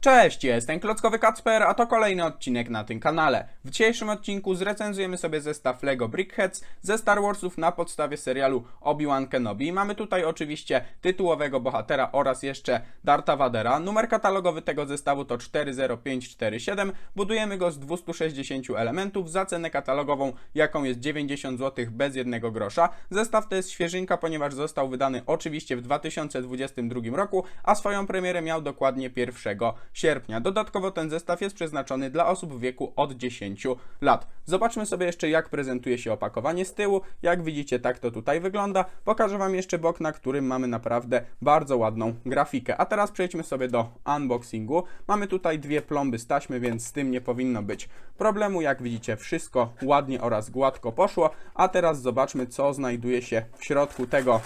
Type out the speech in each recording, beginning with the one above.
Cześć, jestem Klockowy Kacper, a to kolejny odcinek na tym kanale. W dzisiejszym odcinku zrecenzujemy sobie zestaw LEGO Brickheads ze Star Warsów na podstawie serialu Obi-Wan Kenobi. Mamy tutaj oczywiście tytułowego bohatera oraz jeszcze Darta Vadera. Numer katalogowy tego zestawu to 40547. Budujemy go z 260 elementów za cenę katalogową, jaką jest 90 zł bez jednego grosza. Zestaw to jest świeżynka, ponieważ został wydany oczywiście w 2022 roku, a swoją premierę miał dokładnie 1 sierpnia. Dodatkowo ten zestaw jest przeznaczony dla osób w wieku od 10 lat. Zobaczmy sobie jeszcze jak prezentuje się opakowanie z tyłu. Jak widzicie tak to tutaj wygląda. Pokażę Wam jeszcze bok, na którym mamy naprawdę bardzo ładną grafikę. A teraz przejdźmy sobie do unboxingu. Mamy tutaj dwie plomby z taśmy, więc z tym nie powinno być problemu. Jak widzicie wszystko ładnie oraz gładko poszło. A teraz zobaczmy co znajduje się w środku tego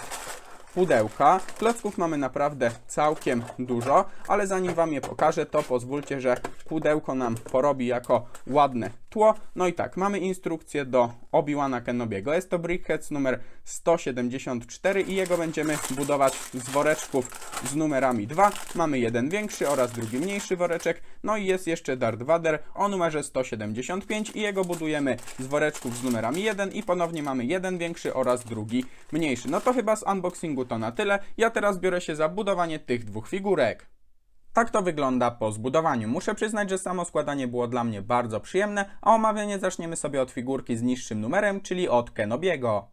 pudełka. Klocków mamy naprawdę całkiem dużo, ale zanim Wam je pokażę, to pozwólcie, że pudełko nam porobi jako ładne tło. No i tak, mamy instrukcję do Obi-Wana Kenobiego. Jest to Brickheads numer 174 i jego będziemy budować z woreczków z numerami 2. Mamy jeden większy oraz drugi mniejszy woreczek. No i jest jeszcze Darth Vader o numerze 175 i jego budujemy z woreczków z numerami 1 i ponownie mamy jeden większy oraz drugi mniejszy. No to chyba z unboxingu to na tyle. Ja teraz biorę się za budowanie tych dwóch figurek. Tak to wygląda po zbudowaniu. Muszę przyznać, że samo składanie było dla mnie bardzo przyjemne, a omawianie zaczniemy sobie od figurki z niższym numerem, czyli od Kenobiego.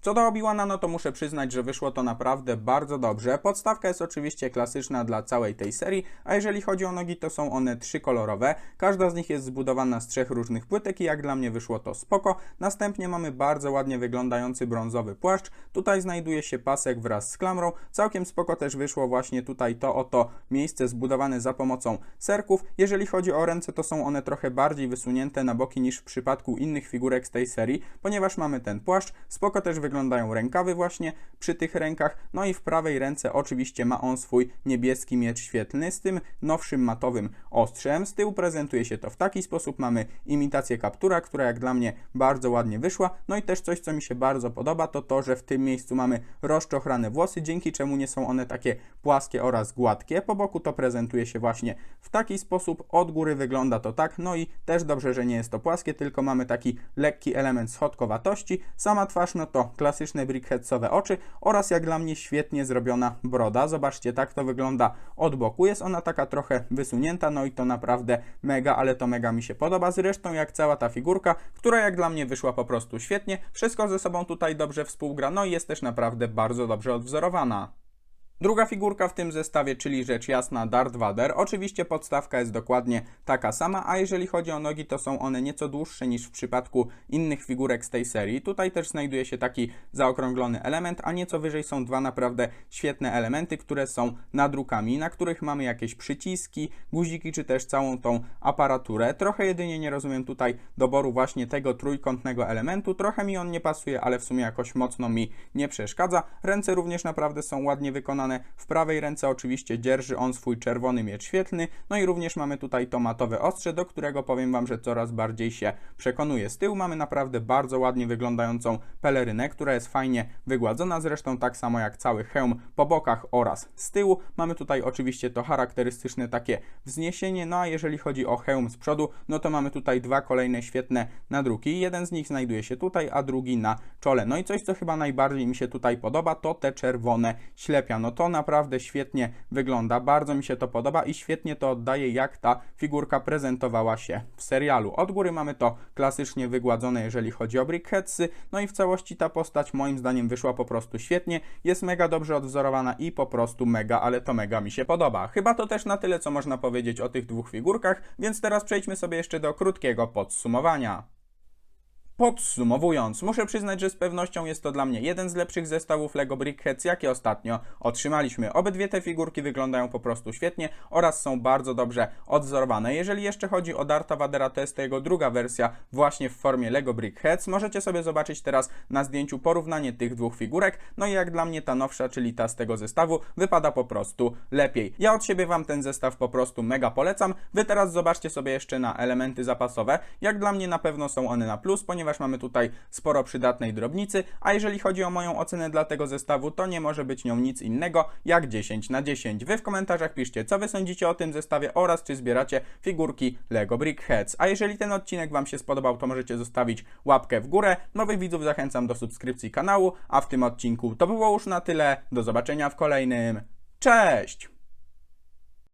Co do Obi-Wana, no to muszę przyznać, że wyszło to naprawdę bardzo dobrze. Podstawka jest oczywiście klasyczna dla całej tej serii, a jeżeli chodzi o nogi, to są one trzykolorowe. Każda z nich jest zbudowana z trzech różnych płytek i jak dla mnie wyszło to spoko. Następnie mamy bardzo ładnie wyglądający brązowy płaszcz. Tutaj znajduje się pasek wraz z klamrą. Całkiem spoko też wyszło właśnie tutaj to oto miejsce zbudowane za pomocą serków. Jeżeli chodzi o ręce, to są one trochę bardziej wysunięte na boki niż w przypadku innych figurek z tej serii, ponieważ mamy ten płaszcz. Spoko też wyglądają rękawy właśnie przy tych rękach. No i w prawej ręce oczywiście ma on swój niebieski miecz świetlny z tym nowszym matowym ostrzem. Z tyłu prezentuje się to w taki sposób. Mamy imitację kaptura, która jak dla mnie bardzo ładnie wyszła. No i też coś, co mi się bardzo podoba, to to, że w tym miejscu mamy rozczochrane włosy, dzięki czemu nie są one takie płaskie oraz gładkie. Po boku to prezentuje się właśnie w taki sposób. Od góry wygląda to tak. No i też dobrze, że nie jest to płaskie, tylko mamy taki lekki element schodkowatości. Sama twarz, no to klasyczne brickheadsowe oczy oraz jak dla mnie świetnie zrobiona broda. Zobaczcie, tak to wygląda od boku. Jest ona taka trochę wysunięta, no i to naprawdę mega, ale to mega mi się podoba. Zresztą jak cała ta figurka, która jak dla mnie wyszła po prostu świetnie. Wszystko ze sobą tutaj dobrze współgra, no i jest też naprawdę bardzo dobrze odwzorowana. Druga figurka w tym zestawie, czyli rzecz jasna Darth Vader. Oczywiście podstawka jest dokładnie taka sama, a jeżeli chodzi o nogi, to są one nieco dłuższe niż w przypadku innych figurek z tej serii. Tutaj też znajduje się taki zaokrąglony element, a nieco wyżej są dwa naprawdę świetne elementy, które są nadrukami, na których mamy jakieś przyciski, guziki, czy też całą tą aparaturę. Trochę jedynie nie rozumiem tutaj doboru właśnie tego trójkątnego elementu. Trochę mi on nie pasuje, ale w sumie jakoś mocno mi nie przeszkadza. Ręce również naprawdę są ładnie wykonane. W prawej ręce oczywiście dzierży on swój czerwony miecz świetlny, no i również mamy tutaj to matowe ostrze, do którego powiem Wam, że coraz bardziej się przekonuje. Z tyłu mamy naprawdę bardzo ładnie wyglądającą pelerynę, która jest fajnie wygładzona, zresztą tak samo jak cały hełm po bokach oraz z tyłu. Mamy tutaj oczywiście to charakterystyczne takie wzniesienie, no a jeżeli chodzi o hełm z przodu, no to mamy tutaj dwa kolejne świetne nadruki. Jeden z nich znajduje się tutaj, a drugi na czole. No i coś, co chyba najbardziej mi się tutaj podoba, to te czerwone ślepia. No to naprawdę świetnie wygląda, bardzo mi się to podoba i świetnie to oddaje, jak ta figurka prezentowała się w serialu. Od góry mamy to klasycznie wygładzone, jeżeli chodzi o Brickheadsy, no i w całości ta postać moim zdaniem wyszła po prostu świetnie, jest mega dobrze odwzorowana i po prostu mega, ale to mega mi się podoba. Chyba to też na tyle, co można powiedzieć o tych dwóch figurkach, więc teraz przejdźmy sobie jeszcze do krótkiego podsumowania. Podsumowując, muszę przyznać, że z pewnością jest to dla mnie jeden z lepszych zestawów LEGO Brickheads, jakie ostatnio otrzymaliśmy. Obydwie te figurki wyglądają po prostu świetnie oraz są bardzo dobrze odwzorowane. Jeżeli jeszcze chodzi o Darta Vadera, to jest to jego druga wersja właśnie w formie LEGO Brickheads. Możecie sobie zobaczyć teraz na zdjęciu porównanie tych dwóch figurek. No i jak dla mnie ta nowsza, czyli ta z tego zestawu, wypada po prostu lepiej. Ja od siebie Wam ten zestaw po prostu mega polecam. Wy teraz zobaczcie sobie jeszcze na elementy zapasowe. Jak dla mnie na pewno są one na plus, ponieważ ponieważ mamy tutaj sporo przydatnej drobnicy, a jeżeli chodzi o moją ocenę dla tego zestawu, to nie może być nią nic innego jak 10 na 10. Wy w komentarzach piszcie, co wy sądzicie o tym zestawie oraz czy zbieracie figurki LEGO Brickheads. A jeżeli ten odcinek wam się spodobał, to możecie zostawić łapkę w górę. Nowych widzów zachęcam do subskrypcji kanału, a w tym odcinku to było już na tyle. Do zobaczenia w kolejnym. Cześć!